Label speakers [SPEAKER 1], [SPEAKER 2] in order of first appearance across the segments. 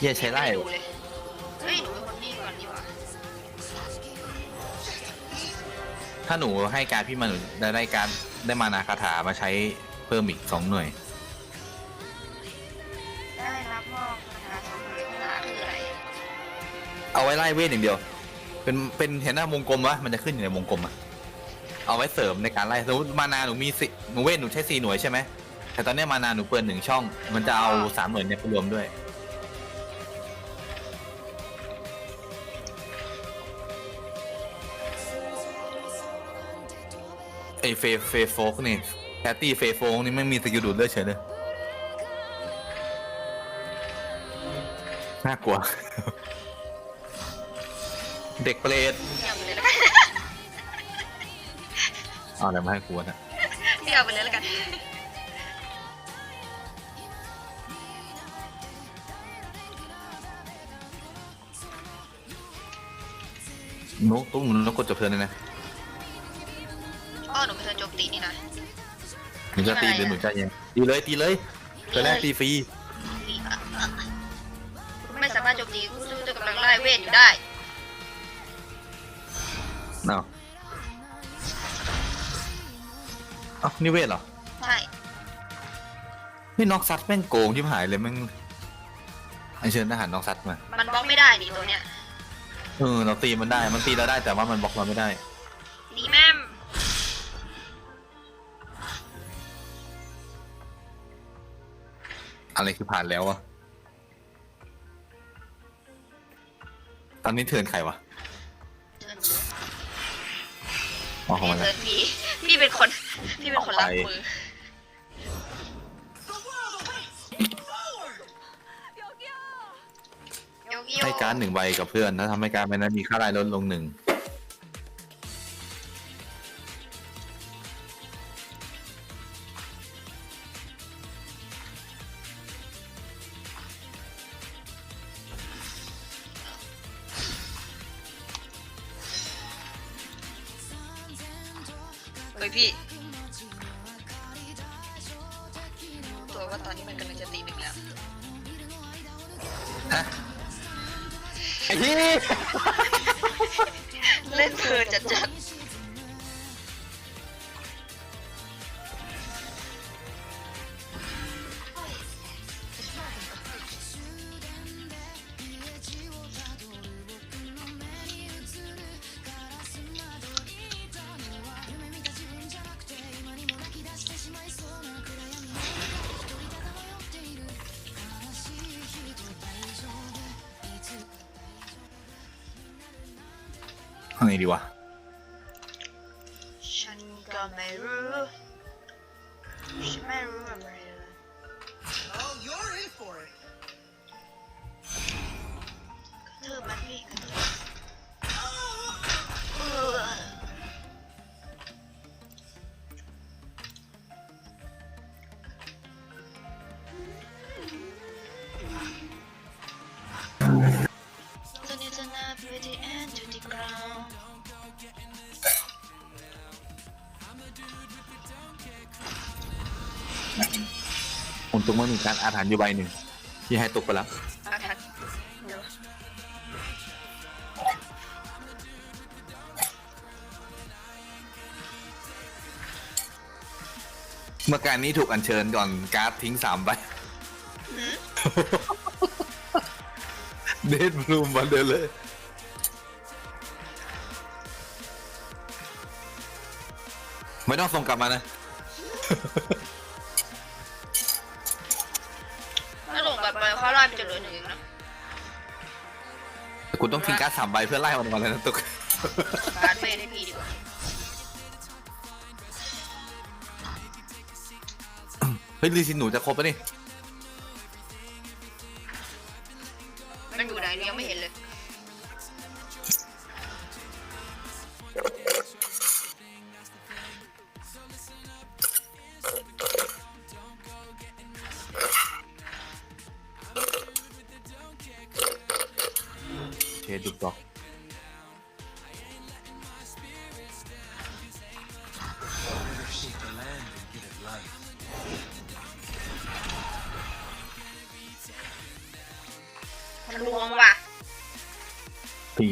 [SPEAKER 1] เหี้ยใช้ไล่
[SPEAKER 2] ม่ดูเลยเฮ้ยหนูเป็นคนนี่ก่อนดีกว่า
[SPEAKER 1] ถ้าหนูให้การพี่มาหนูได้ได้การได้มานาคาถามาใช้เพิ่มอีกสองหน่วย
[SPEAKER 2] ได้รับมอบคาถาสองหน่วยคาถาคืออะไร
[SPEAKER 1] เอาไว้ไล่เวทอย่างเดียว เป็นเป็นเห็นหน้าวงกลมวะมันจะขึ้นอยู่ในวงกลมอะเอาไว้เสริมในการไล่สมมติมานาหนูมีสิหนูเวทหนูใช้สี่หน่วยใช่ไหมแต่ตอนเนี้ยมานาหนูเปิดหนึ่งช่อง มันจะเอาสามหน่วยเนี่ยไปรวมด้วย เฟเฟโฟกนี่แคตตี้เฟโฟกนี่ไม่มีสกิลดูดเลือดเฉยเลยน่ากลัว เด็กเปรต
[SPEAKER 2] เดี่ยวไปเลยแล้วกัน
[SPEAKER 1] เอาอะไรมาให้กลัวนะ
[SPEAKER 2] เดี่ยวไปเลยแล้วกัน
[SPEAKER 1] นกตุ้มนกกดจบเทิร์นเลยนะ
[SPEAKER 2] ตีนี่นะ
[SPEAKER 1] หนูจะตีหรือหนูจะยังตีเลยตีเลยเทิร์นแรกตีฟรี
[SPEAKER 2] ไม่สามารถโจมตีผู้สู้จะกำลังไล่เวทอยู่ได้
[SPEAKER 1] เนาะเอ้านี่เวทเหรอ
[SPEAKER 2] ใช่
[SPEAKER 1] นี่น็อกซัดแม่งโกงที่หายเลยแม่งไอเชิญทหารน็อกซัดมา
[SPEAKER 2] มันบล็อกไม่ได้ดิตัวเนี้ย
[SPEAKER 1] เออเราตีมันได้ มันตีเราได้แต่ว่ามันบล็อกเราไม่ได้
[SPEAKER 2] ดีแม่ม
[SPEAKER 1] อะไรคือผ่านแล้วอะตอนนี้เทิร์นใครวะ
[SPEAKER 2] เชิญหนู
[SPEAKER 1] อ๋อของ
[SPEAKER 2] พี่
[SPEAKER 1] มัน
[SPEAKER 2] เชิ
[SPEAKER 1] แล้ว
[SPEAKER 2] ญพี่พี่เป็นคนพี่เป็นคนรับมือ โยกโย
[SPEAKER 1] ให้การดหนึ่งใบกับเพื่อน ถ้าทำให้การดใบนั้นมีค่าลายลดลงหนึ่ง
[SPEAKER 2] เฮ้ยพี่ ตัวว่าตอนนี้มันกำลังจะตีหนึ่งแล้ว
[SPEAKER 1] ฮะไอ้ที่
[SPEAKER 2] เล่นเธอจัดจัด
[SPEAKER 1] ไงดีวะ
[SPEAKER 2] ฉันก็ไม่รู้ กัน
[SPEAKER 1] มีการอาถรรพ์อยู่ใบหนึ่งที่ให้ตกไปแล้ว
[SPEAKER 2] อาทักเดี๋ยว
[SPEAKER 1] เมื่อการนี้ถูกอัญเชิญก่อนการ์ดทิ้งสามใบเดดบลูมมาเดินเลยไม่ต้องส่งกลับมานะ คุณต้องทิ้งการ์ดสามใบเพื่อไล่มันมาเลยนะตุก
[SPEAKER 2] การเมย์ให้พี่ดีกว่า
[SPEAKER 1] เฮ้ยลีซินหนูจะครบปะนี่
[SPEAKER 2] มันอยู่ไหนยังไม่เห็นเลย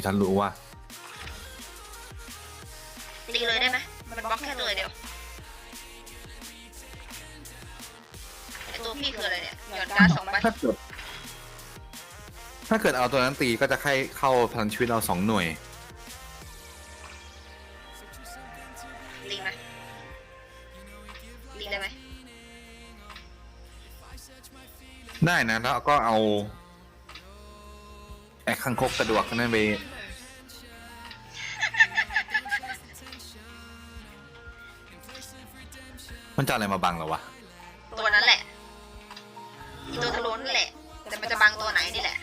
[SPEAKER 1] ทันรู้ว่า
[SPEAKER 2] ตีเลยได้ไหมมันบล็อกแค่เลยเดียวไอตัวพี่คืออะไรเนี่ยหย่อนการ์ดสองใบ
[SPEAKER 1] ถ้าเกิด ถ้าเกิดเอาตัวนั้นตีก็จะให้เข้าพลังชีวิตเราสองหน่วย
[SPEAKER 2] ตีไหมตีได้ไหม
[SPEAKER 1] ได้นะแล้วก็เอาไอ้คังคกกระดวกนั่นไป มันจะเอาอะไรมาบังเหรอวะ
[SPEAKER 2] ตัวนั้นแหละอีตัวทะลุนั่นแหละ แต่มันจะบังตัวไหนนี่แหละ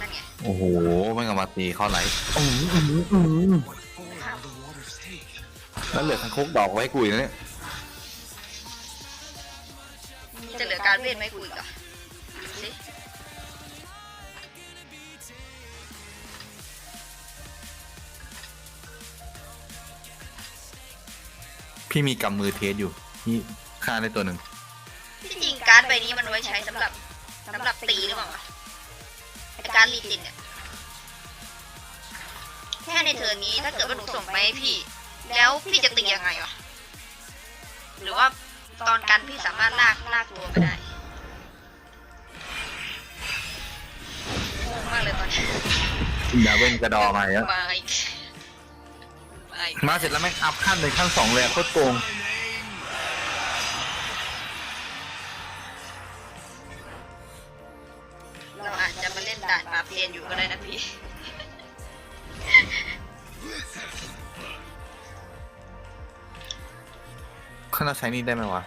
[SPEAKER 2] นั่นไง
[SPEAKER 1] โอ้โหไม่งเอามาตีเข้าไหลอืมอืมอืม
[SPEAKER 3] Oh, now the water's taken.
[SPEAKER 1] แล้วเหลือคังคกดอกไว้ให้กูอีกนะเนี่ย
[SPEAKER 2] จะเหลือการเวทไหมกูอีกเหรอ
[SPEAKER 1] พี่มีกำมือเทสอยู่นี่ฆ่าได้ตัวหนึ่ง
[SPEAKER 2] ที่จริงการ์ดใบนี้มันไว้ใช้สำหรับสำหรับตีหรือเปล่าวะไอการ์ดรีตินเนี่ยแค่ในเทิร์นนี้ถ้าเกิดว่าหนูส่งไปให้พี่ แล้วพี่จะตียังไงวะหรือว่าตอนกันพี่สามารถลากลากตัวไปได้งงมากเลยตอนนี้
[SPEAKER 1] ดาเวนกระดอมาแล้ว
[SPEAKER 2] มาอีกมาอีก
[SPEAKER 1] มาเสร็จแล้วแม่งอัพขั้นเลยขั้นสองเลยอะโคตรโกง
[SPEAKER 2] เราอาจจะมาเล่นด่านปราบเซียนอยู่ก็ได้นะพี่
[SPEAKER 1] ขั้นเราใช้นี่ได้ไหมวะ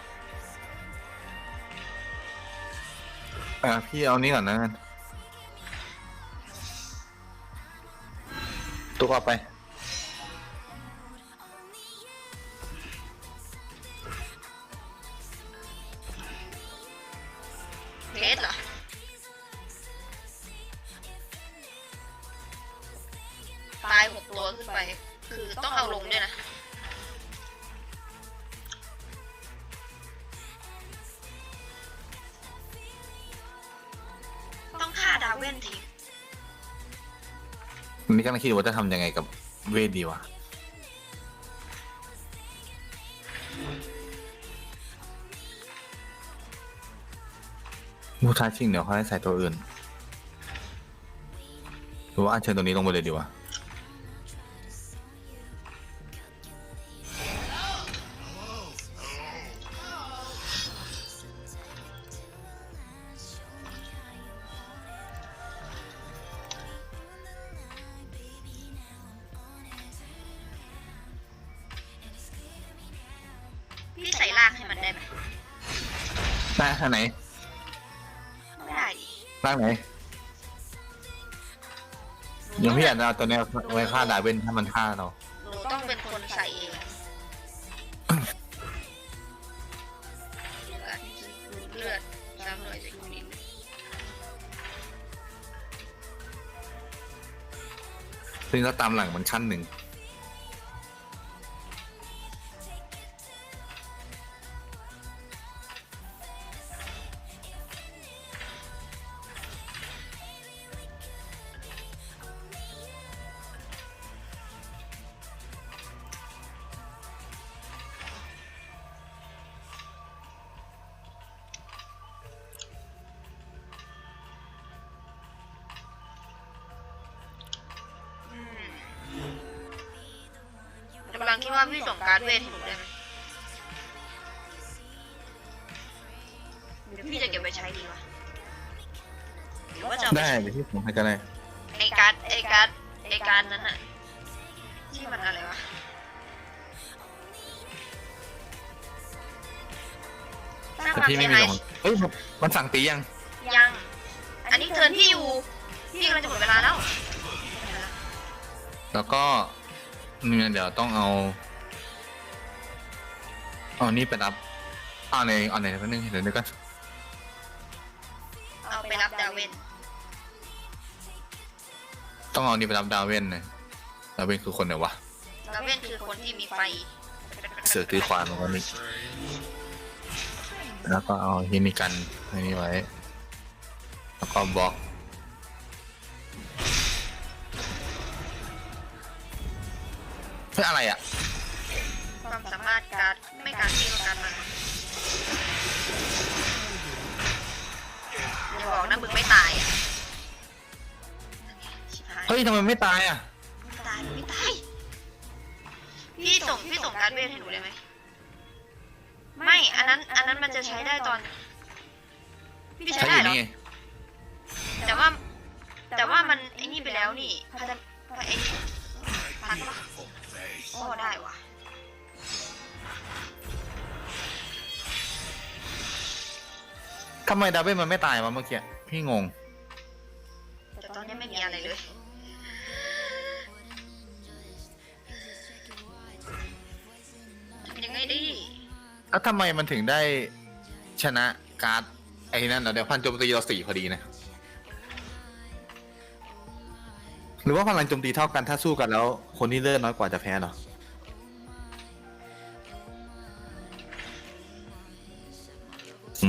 [SPEAKER 1] อะพี่เอานี้ก่อนนะกันตัวต่อไป
[SPEAKER 2] อนทิ้ง
[SPEAKER 1] วันนี้กำลังคิดว่าจะทำยังไงกับเวทดีวะ มูท้าชิงเดี๋ยวเขาให้ใส่ตัวอื่น หรือว่าอัญเชิญตัวนี้ลงไปเลยดีวะ
[SPEAKER 2] ได้
[SPEAKER 1] ท่างไหน
[SPEAKER 2] ไม่ได้ดิ
[SPEAKER 1] ร่างไหนยังพี่อยากจะเอาตัวเนี้ยไว้ฆ่าดาเวนถ้ามันฆ่าเรา
[SPEAKER 2] หนูต้องเป็นคนใส่เองอะเลือดซ้ำหน่อยสิคุณนิด
[SPEAKER 1] ซึ่งก็ตามหลังมันขั้นหนึ่ง
[SPEAKER 2] ว่าพี่ส่งการ์ดเวทให้หนูได้ไหมเดี๋ยวพี่จะเก็บไปใช้ดีวะหรือว่าจะเอาไป
[SPEAKER 1] ได้เดี๋ยวพี่ผมให้ก็ได้
[SPEAKER 2] ไอการ์ดไอการ์ดไอการ์ดนั้นอะที่มันอะไรวะสร้าง
[SPEAKER 1] แต่
[SPEAKER 2] ความ
[SPEAKER 1] พี่
[SPEAKER 2] เสี
[SPEAKER 1] ไม่
[SPEAKER 2] ย
[SPEAKER 1] มี
[SPEAKER 2] หาย
[SPEAKER 1] หรอกเอ้ยมันมันสั่งตียัง
[SPEAKER 2] ยัง อันนี้เทิร์นพี่อยู่ พี่กำลังจะหมดเวลาแล้ว
[SPEAKER 1] แล้วก็เนี่ยเดี๋ยวต้องเอาเอานี่ไปรับเอาในเอาในแป๊บนึงเดี๋ยวนึกก่อน
[SPEAKER 2] เอาไปรับดาวเวน
[SPEAKER 1] ต้องเอานี่ไปรับดาวเวนเลยดาวเวนคือคนไหนวะ
[SPEAKER 2] ดาวเวนคือคนที่มีไฟ
[SPEAKER 1] เสือกตีควานลงมานี่
[SPEAKER 3] Strange.
[SPEAKER 1] แล้วก็เอาฮินิกันอันนี้ไว้ แล้วก็บล็อก เพื่ออะไรอะ
[SPEAKER 2] ความสามารถการดไม่การที่ประกันมันอย่าบอกนะมึงไม่ตายอะชิบหาย
[SPEAKER 1] เฮ้ยทำไมไม่ตายอะ
[SPEAKER 2] ไม่ตายมึงไม่ตาย พี่ส่งพี่ส่งการดเวทให้หนูได้ไหม ไม่ อันนั้น อันนั้นมันจะใช้ได้ตอน พี่ใช้
[SPEAKER 1] ใช้อ
[SPEAKER 2] ได้
[SPEAKER 1] ยู่
[SPEAKER 2] เหรอ
[SPEAKER 1] นี่ไง
[SPEAKER 2] แต่ว่า แต่ว่ามันไอ้นี่ไปแล้วนี่พัฒนาไอ้พันปะ โอ้ได้ว่ะ
[SPEAKER 1] ทำไมดาเบนมันไม่ตายวะเมื่อกี้พี่งง
[SPEAKER 2] แต่ตอนนี้ไม่มีอะไรเลยทำยังไงดี
[SPEAKER 1] แล้วทำไมมันถึงได้ชนะการ์ดไอ้นั่นเหรอเดี๋ยวพันโจมตีเราสี่พอดีนะ หรือว่าพลังโจมตีเท่ากันถ้าสู้กันแล้ว คนที่เลือดน้อยกว่าจะแพ้เหรอ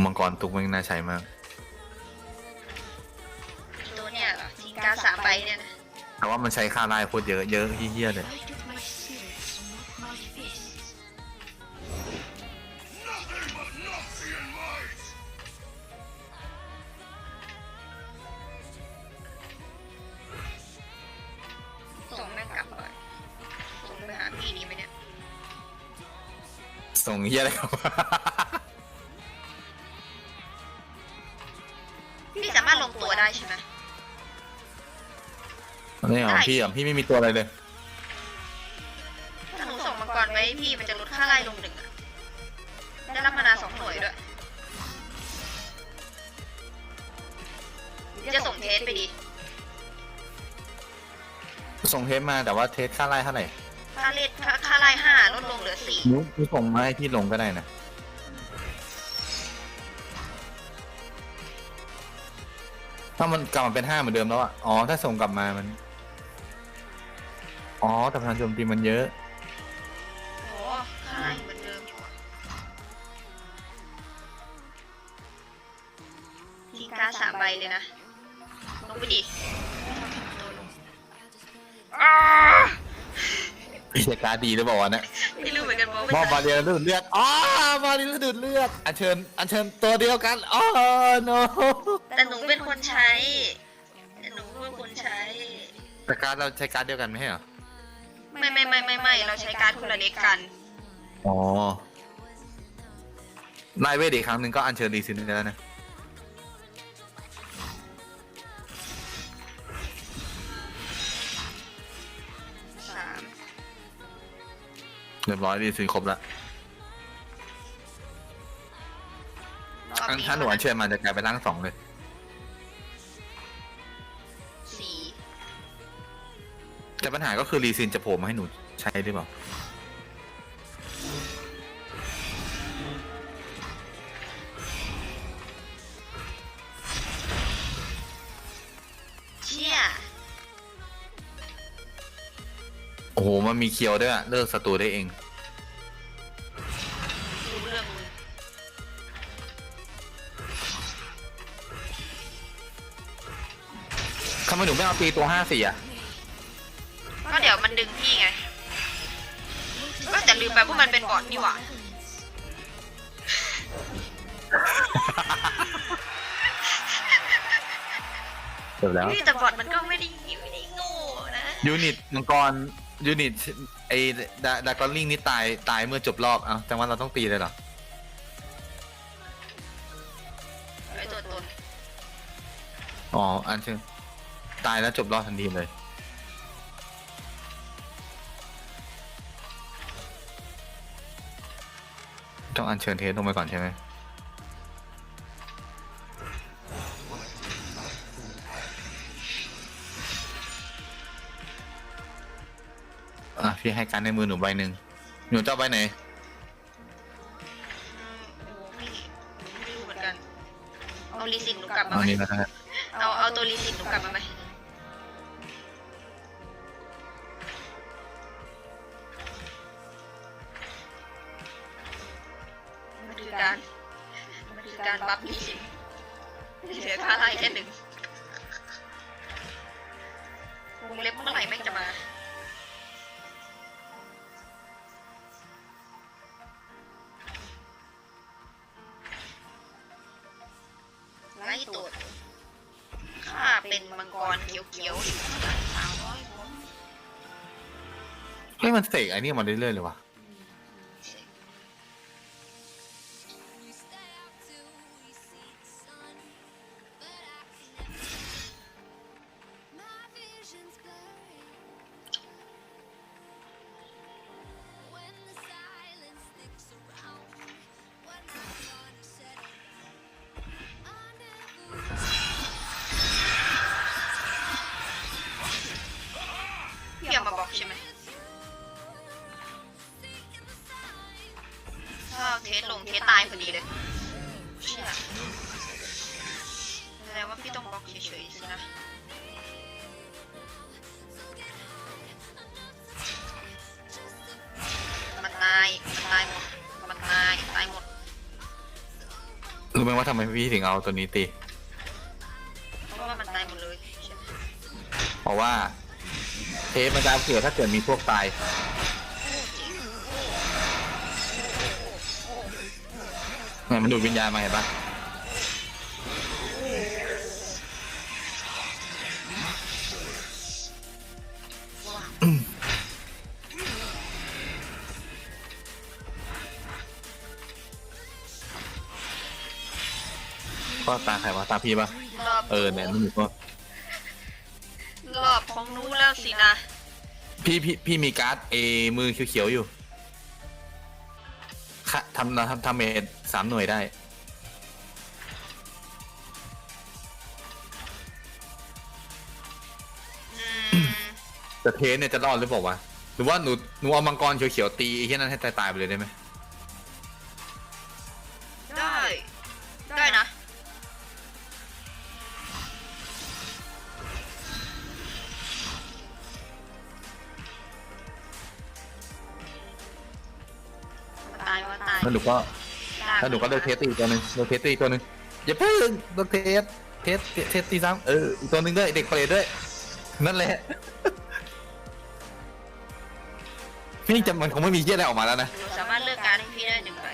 [SPEAKER 1] มังกรตุกมันน่าใช้มาก
[SPEAKER 2] ตัวเนี่ยเหรอทีมการดสามใบเนี่ยนะ
[SPEAKER 1] แต่ว่ามันใช้ค่าไล่โคตรเยอะเยอะเฮี้ยๆเลย เฮี้ยอะไรครับ
[SPEAKER 2] พี่สามารถลงตัวได้ใช่ไหม
[SPEAKER 1] นี่ของพี่อะพี่ไม่มีตัวอะไรเลย
[SPEAKER 2] ถ้าหนูส่งมังกรไว้ให้พี่มันจะลดค่าไล่ลงหนึ่งอะได้รับมานาสองหน่วยด้วยจะส่งเทสไปดี
[SPEAKER 1] ส่งเทปมาแต่ว่าเทสค่าไล่เท่าไหร่
[SPEAKER 2] ค่าเลทค่าค่าไล่ห้าลดลงเหลือสี่
[SPEAKER 1] นุ๊กนุ๊กส่งมาให้พี่ลงก็ได้นะถ้ามันกลับมาเป็นห้าเหมือนเดิมแล้วอะอ๋อ ถ้าส่งกลับมามัน อ๋อแต่พลังโจมตีมันเยอะ พี่จะการดดีหรือเปล่าวะเนี่ย
[SPEAKER 2] ไม่รู้เหมือนกันว่า
[SPEAKER 1] มอบบาเรียดูดเลือดอ๋อบาเรียดูดเลือดอัญเชิญอัญเชิญตัวเดียวกันอ๋อ no
[SPEAKER 2] แต่หนูเป็นคนใช้แต่หนูเป็นคนใช้
[SPEAKER 1] แต่การดเราใช้การดเดียวกันไม่ใช่เหรอ
[SPEAKER 2] ไม่ไม่ไม่ไม่ไม่เราใช้การดคนละเล็กกัน
[SPEAKER 1] อ๋อไล่เวทอีกครั้งหนึ่งก็อัญเชิญรีซินได้แล้วนะ เรียบร้อยรีซินครบแล้ว
[SPEAKER 2] รอบ
[SPEAKER 1] ถ้าถ้าหนูอัญเชิญมันจะกลายเป็นร่างสองเลย
[SPEAKER 2] สี่
[SPEAKER 1] แต่ปัญหาก็คือรีซินจะโผล่มาให้หนูใช้หรือเปล่า อ้โห มันมีเคียวด้วยอะเลิกศัตรูได้เอง
[SPEAKER 2] รู้เรื่องมึง
[SPEAKER 1] ทำไมหนูไม่เอาตีตัวห้าสี่อะ
[SPEAKER 2] ก็เดี๋ยวมันดึงพี่ไง ก็แต่ลืมไปว่ามันเป็นบอทนี่หว่า
[SPEAKER 1] เสร็จแล้ว
[SPEAKER 2] นี่แต่บอทมันก็ไม่ได้ไม่ได้โง่นะ
[SPEAKER 1] ยูนิตมังกร ยูนิตไอ้ดาดากอนลิงนี่ตายตายเมื่อจบรอบเอ้าแต่ว่าเราต้องตีเลยเหรอ
[SPEAKER 2] ไอตัวตน
[SPEAKER 1] อ๋ออันเชิญตายแล้วจบรอบทันทีเลย ต้องอัญเชิญเทสลงไปก่อนใช่ไหม พี่ให้การในมือหนูใบหนึ่งหนูจะเอาใบไหน
[SPEAKER 2] อืมโอ้โหพี่ไม่รู้เหมือนกัน เอาลีสินหนูกลับมา
[SPEAKER 1] เอา
[SPEAKER 2] ไหม
[SPEAKER 1] นี้แล้วกัน
[SPEAKER 2] เอาเอาตัวลีสินหนูกลับมาไหมมันคือการการบัฟลีสิเหลือค่าไล่แค่หนึ่งวงเล็บเมื่อไหร่แม่งจะมา เขียวๆอยู่ข้างหลังสาวน้อยผม
[SPEAKER 1] เฮ้ยมันเสกไอ้นี่มาเรื่อยๆเลยวะ
[SPEAKER 2] ดีเลยเชี่ยแสดงว่าพี่ต้องบล็อกเฉยๆสินะมันตายมันตายหมดมันตายตายหมด
[SPEAKER 1] รู้ไหมว่าทำไมพี่ถึงเอาตัวนี้ตี
[SPEAKER 2] เพราะว่ามันตายหมดเลยใช่ไหม
[SPEAKER 1] เพราะว่า เทปมันจะเกิดถ้าเกิดมีพวกตาย นี่ยมันดูดวิญญาณมาเห็นปะก็ตาใครวะตาพี่ปะ
[SPEAKER 2] รอบ
[SPEAKER 1] เออเนี่ยนี่ก็
[SPEAKER 2] รอบของหนู้แล้วสินะ
[SPEAKER 1] พี่พี่พี่มีการ์ดเอมือเขียวๆอยู่ค่ะทำทำทำเมด สามหน่วยได้
[SPEAKER 2] อืม
[SPEAKER 1] แต่เทสเนี่ยจะรอดหรือเปล่าวะ หรือว่าหนูหนูเอามังกรเขียวๆตีไอ้ที่นั่นให้ตายๆไปเลยได้ไหม
[SPEAKER 2] ได้ ได้นะ ตายว่าตาย
[SPEAKER 1] แล้วหนูก็
[SPEAKER 2] ยาก
[SPEAKER 1] แล้วหนูก็เลือกเทสตีอีกตัวหนึ่งเลือกเทสตีอีกตัวหนึ่งอย่าเพิ่งเลือกเทสเทสเทสเทสตีซ้ำเอออีกตัวหนึ่งด้วยเด็กเปรตด้วย นั่นแหละ พี่จะมันคงไม่มีเยี่ยอะไรออกมาแล้วนะ
[SPEAKER 2] หนูสามารถเลือกการดให้พี่ได้หนึ่งใบ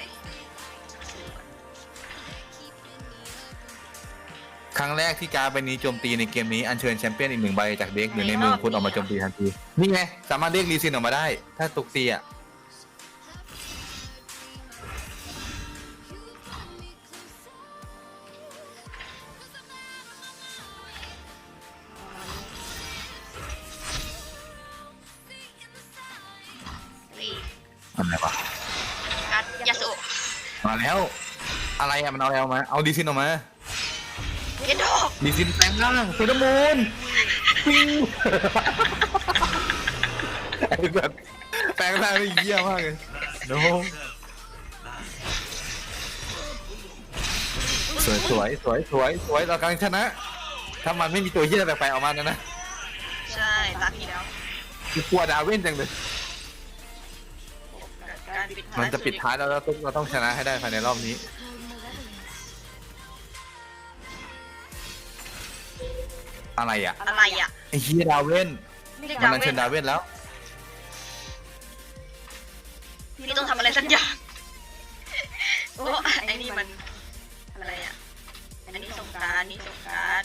[SPEAKER 1] ครั้งแรกที่การ์ดใบนี้โจมตีในเกมนี้อัญเชิญแชมเปี้ยนอีกหนึ่งใบจากเด็กหรือในมือคุณออกมาโจมตีทันที นี่ไง สามารถเรียกรีซินออกมาได้ ถ้าตุกตีอะ อะไรวะ
[SPEAKER 2] การดยาสุ
[SPEAKER 1] มาแล้ว อะไรอะมันเอาอะไรออกมาเอาดีซินออกมา
[SPEAKER 2] เฮดดอก
[SPEAKER 1] ดีซินแปลงร่างเซนมูนปิ้งไอ้แบบแปลงร่างนี่เยี่ยมากเลยโน้สวยสวยสวยสวยสวยเรากำลังชนะ ถ้ามันไม่มีตัวเยี่ยแปลกๆออกมานะนะ
[SPEAKER 2] ใช่ตาพี่แล้ว
[SPEAKER 1] กูกลัวดาเว่นจังเลย
[SPEAKER 2] การปิดท้าย
[SPEAKER 1] มันจะปิดท้ายแล้วเราต้องเราต้องชนะให้ได้ภายในรอบนี้ อะไรอะ
[SPEAKER 2] อะไรอะ
[SPEAKER 1] ไอ้เฮียดาเว่น
[SPEAKER 2] เรียก
[SPEAKER 1] มัน
[SPEAKER 2] ดาว
[SPEAKER 1] อัญ
[SPEAKER 2] เว
[SPEAKER 1] เชิ
[SPEAKER 2] น
[SPEAKER 1] ญดาเว่นแล้ว
[SPEAKER 2] พี่ต้องทำอะไรสักอย่างโอ้ไอ้นี่มันอะไรอะอันนี้ส่งการดอันนี้ส่งการด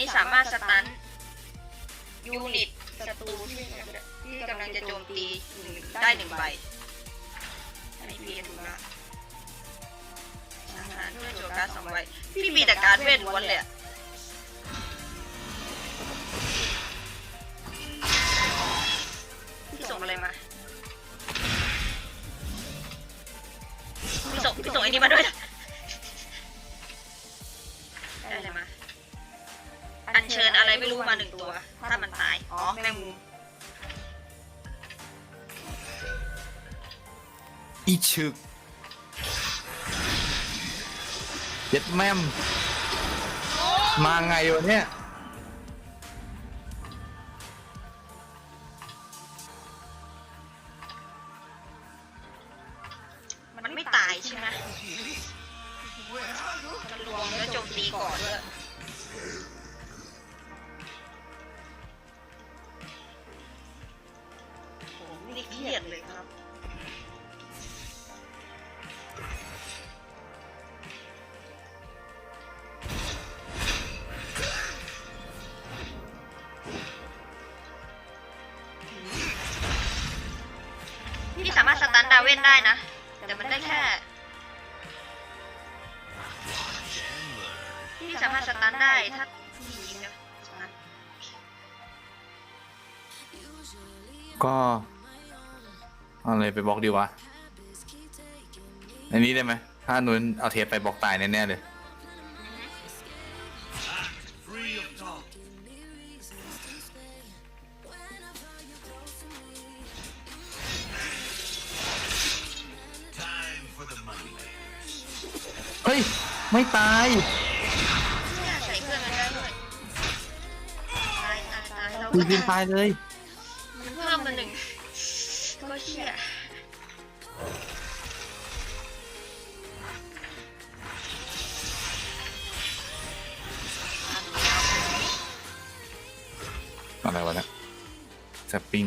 [SPEAKER 2] นี่สามารถสตันยูนิตศัตรูที่ที่กำลังจะโจมตีหนึ่งได้หนึ่งใบ อันนี้พี่ดูนะอาหารด้วยโจการดสองใบพี่มีแต่การดเวทล้วนเลยอะพี่ส่งอะไรมา พี่ส่งพี่ส่งไอ้นี่มาด้วยนะได้อะไรมา อัญเชิญอะไรไม่รู้มาหนึ่งตัวถ้ามันตายอ๋อแมงมุม
[SPEAKER 1] อีชึกเจ็ดแม่มมาไงวะเนี่ย
[SPEAKER 2] ว่นได้นะ แต่มันได้แค่พี่สามารถสตาร์ทได้ถ้าพี่ยิงนะ
[SPEAKER 1] ก็อาอะไรไปบล็อกดีวะ อันนี้ได้ไหม ถ้านุ้นเอาเทปไปบล็อกตายแน่ๆเลย ไม่ตาย
[SPEAKER 2] เนี่ยใส่เพื่อนมันได้ด้วยตายตายตายเรา
[SPEAKER 1] จ
[SPEAKER 2] ก็
[SPEAKER 1] ริงๆตายเลย
[SPEAKER 2] มันเพิ่มมาหนึ่งก็เชี่ย
[SPEAKER 1] อะไรวะเนี่ยแซปปิ้ง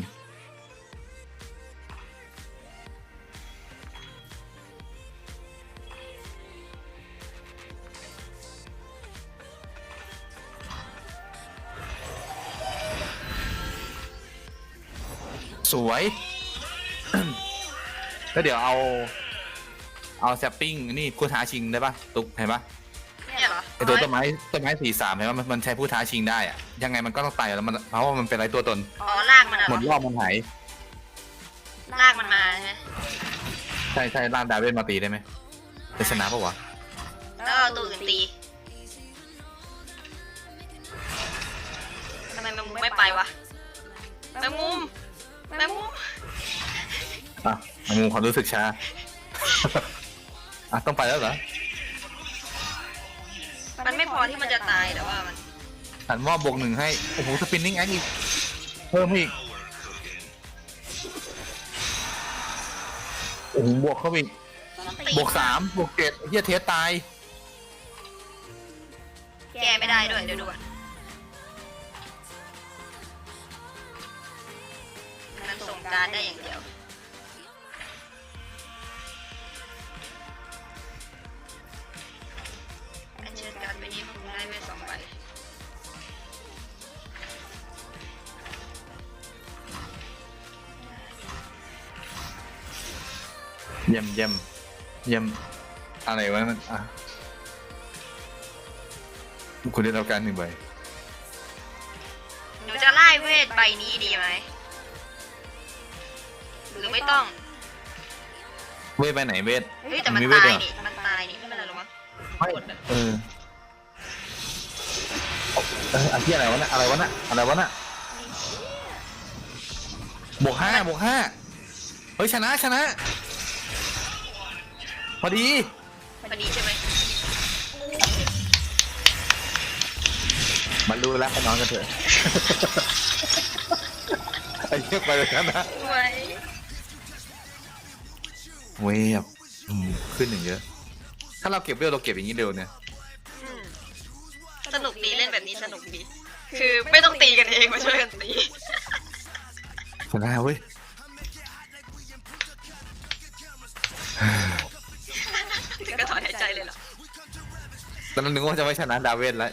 [SPEAKER 1] สวย แล้วเดี๋ยวเอา เอาแซปปิ้งนี่ผู้ท้าชิงได้ปะตุกเห็นปะ
[SPEAKER 2] เนี่ยเหรอ
[SPEAKER 1] ไอตัวต้นไม้ต้นไม้สีสามเห็นปะมันมันใช้ผู้ท้าชิงได้อะยังไงมันก็ต้องตายอยู่แล้วมันเพราะว่ามันเป็นไรตัวตน
[SPEAKER 2] อ๋อลากมันอะ
[SPEAKER 1] หมด
[SPEAKER 2] เห
[SPEAKER 1] ร
[SPEAKER 2] ร
[SPEAKER 1] อ
[SPEAKER 2] อบ
[SPEAKER 1] มันหาย
[SPEAKER 2] ลากมันมาใช่ไหม
[SPEAKER 1] ใช่ใช่ล่างดาเวนมาตีได้ไหมจะชนะปะวะ
[SPEAKER 2] แล้วเอาตัวอื่นตีทำไมแมงมุมไม่ไปวะแมงมุม แมงมุม
[SPEAKER 1] อะมุมความรู้สึกช้า อะต้องไปแล้วเหรอ
[SPEAKER 2] มันไม่พอที่มันจะตายแต่ว่ามัน
[SPEAKER 1] หันว่าบวกหนึ่งให้ โอ้โห สปินนิ่งแอคอีก เพิ่มอีก โอ้โห บวกเข้าไปอีกบวกสามบวกเจ็ดเฮียเทสตาย
[SPEAKER 2] แก้ไม่ได้ด้วยเดี๋ยวด่วนมัน การดได้อย่างเดียว อันเชิญการดไปนี้ผมได้ไปสองใบ
[SPEAKER 1] เยี่ยมเยี่ยมเยี่ยมอะไรวะมันอะคุณได้รับการหนึ่งใบ
[SPEAKER 2] หนูจะไล่เวทใบนี้ดีไหมหรือ ไม่ต้อง
[SPEAKER 1] เวทไปไหนเวท
[SPEAKER 2] เฮ้ยแต่มัน
[SPEAKER 1] มีเวท
[SPEAKER 2] ตา
[SPEAKER 1] ด้วย
[SPEAKER 2] ย
[SPEAKER 1] เหรอ
[SPEAKER 2] นี่มันตายนี่ไม่เป็นไรหรอกมั้ง
[SPEAKER 1] ไม่เออเอออันที่อะไรวะน่ะอะไรวะน่ะอะไรวะน่ะบวกห้าบวกห้าเฮ้ยชนะชนะ พอดี
[SPEAKER 2] พอดีใช่ไหม
[SPEAKER 1] มันรู้แล้วไปนอนกันเถอะ ไอ้เหี้ยไปเลยนะ
[SPEAKER 2] สวย
[SPEAKER 1] เว้ยแบบอืมขึ้นอย่างเยอะ ถ้าเราเก็บเวลเราเก็บอย่างนี้เร็วเนี่ย
[SPEAKER 2] อืมสนุกดีเล่นแบบนี้สนุกดี คือไม่ต้องตีกันเองมาช่วยกันตี
[SPEAKER 1] ชนะเว้ย
[SPEAKER 2] ถึงก็ถอนหายใจเลยเหรอ
[SPEAKER 1] ตอนนั้นนึกว่าจะไม่ชนะดาเวนแล้ว